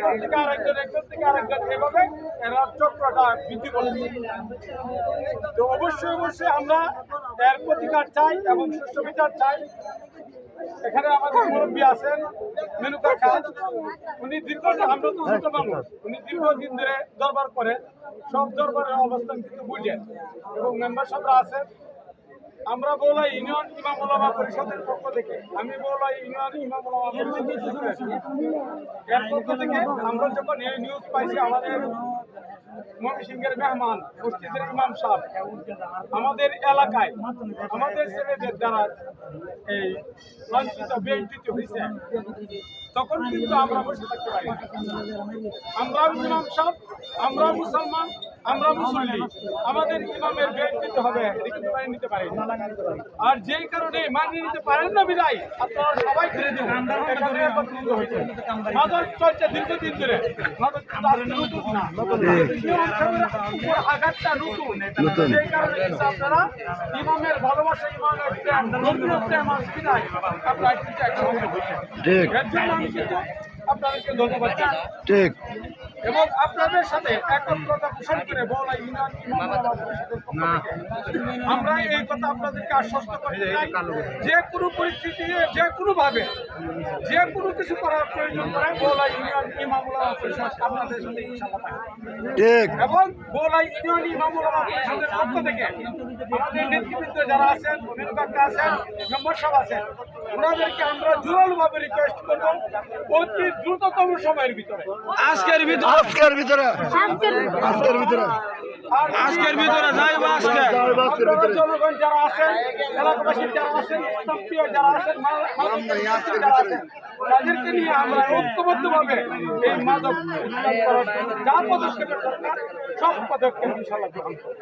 একজন থেকে একজন থেকে আরেকজন। এভাবে এরা চক্রটা বৃদ্ধি তো অবশ্যই অবশ্যই আমরা এর প্রতিকার চাই এবং সুষ্ঠু বিচার চাই। এখানে আমাদের মুরব্বী আছেন মেনুকা খান। উনি দীর্ঘ আমরা তো ছোট মানুষ উনি দীর্ঘদিন ধরে দরবার করেন সব দরবারের অবস্থান কিন্তু বুঝেন। এবং মেম্বার সাহেবরা আছেন। আমরা বলা ইউনিয়ন ইমাম পরিষদের পক্ষ থেকে, আমি বলা ইউনিয়ন ইমাম ওলামা। এর পক্ষ থেকে আমরা যখন এই নিউজ পাইছি, আমাদের ময়মনসিংহের মেহমান, মসজিদের ইমাম সাহেব, আমাদের এলাকায়, আমাদের ছেলেদের দ্বারা এই লাঞ্ছিত বেঞ্চিত হয়েছে তখন কিন্তু আমরা বসে থাকতে পারি আমরা ইমাম সাহেব, আমরা মুসলমান আমরা মুসল্লি। আমাদের ইমামের হবে এটা কিন্তু মানিয়ে নিতে পারি। আর যেই কারণে মানিয়ে নিতে পারেন না বিদায় আপনারা সবাই ফিরে দিন। মাদক চলছে দীর্ঘদিন ধরে। মাদক নতুন না। আঘাতটা নতুন। সেই কারণে কিন্তু আপনারা ইমামের ভালোবাসা ইমামের প্রেম বিদায়। আপনারা কিন্তু একসঙ্গে হয়েছেন এর জন্য আমি কিন্তু আপনাদেরকে ধন্যবাদ জানাই। ঠিক। এবং আপনাদের সাথে একত্রতা পোষণ করে বলা ইউনিয়ন আমরা এই কথা আপনাদেরকে আশ্বস্ত করতে চাই। যে কোনো পরিস্থিতি যে কোনো ভাবে যে কোনো কিছু করার প্রয়োজন পড়ে বলা ইউনিয়ন পরিষদ আপনাদের সাথে ঠিক। এবং বলাই ইউনিয়ন ইমাম ওলামা পরিষদের পক্ষ থেকে আমাদের নেতৃবৃন্দ যারা আছেন মেনুকাক্কা আছেন মেম্বার সাহেব আছেন ওনাদেরকে আমরা জোরালোভাবে রিকোয়েস্ট করব অতি দ্রুততম সময়ের ভিতরে। আজকের ভিতরে। আজকের ভিতরে। আজকের ভিতরে। আর আজকের ভিতরে যাইব আজকে। যাইবো আজকের আপনারা ভিতরে। জনগণ যারা আছেন এলাকাবাসী যারা আছেন ইসলামপ্রিয় যারা আছেন যারা আছেন তাদেরকে নিয়ে আমরা ঐক্যবদ্ধভাবে এই মাদক যা পদক্ষেপের দরকার সব পদক্ষেপ ইনশাল্লাহ গ্রহণ করব।